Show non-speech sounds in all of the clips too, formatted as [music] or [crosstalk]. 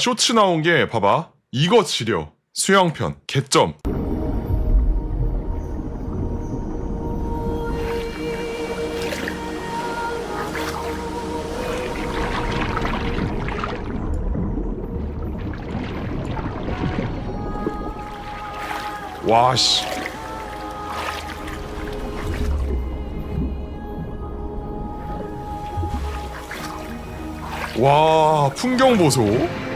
쇼츠 나온 게 봐봐. 이거 지려. 수영편. 개점. 와 씨. 와 풍경 보소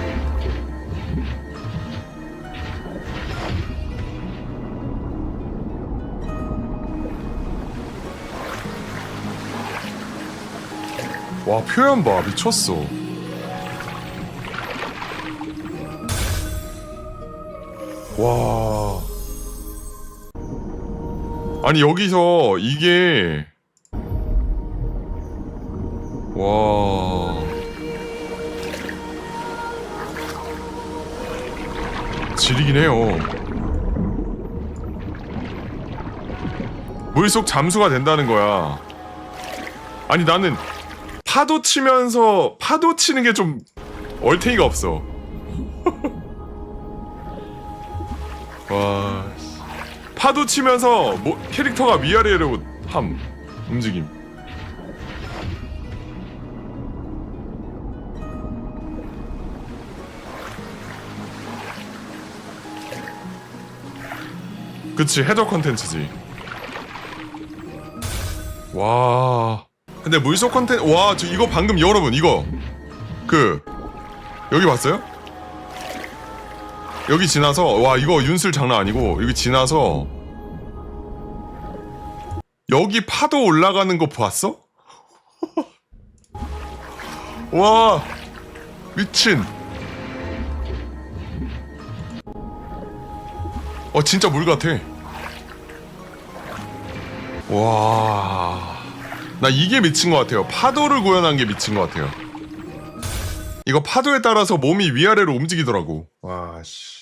와 표현 봐. 미쳤어. 와. 아니 여기서 이게 와. 지리긴 해요. 물속 잠수가 된다는 거야. 아니 나는 파도 치면서 파도 치는 게 좀 얼탱이가 없어. [laughs] 와 씨. 파도 치면서 뭐 캐릭터가 위아래로 함 움직임. 그치 해적 컨텐츠지. 와. 근데 물속 컨텐츠 와, 저 이거 방금 여러분 이거 그 여기 봤어요? 여기 지나서 와 이거 윤슬 장난 아니고 여기 지나서 여기 파도 올라가는 거 봤어? [laughs] 와 미친 어 진짜 물 같아 와. 나 이게 미친 것 같아요. 파도를 구현한 게 미친 것 같아요. 이거 파도에 따라서 몸이 위아래로 움직이더라고. 와, 씨.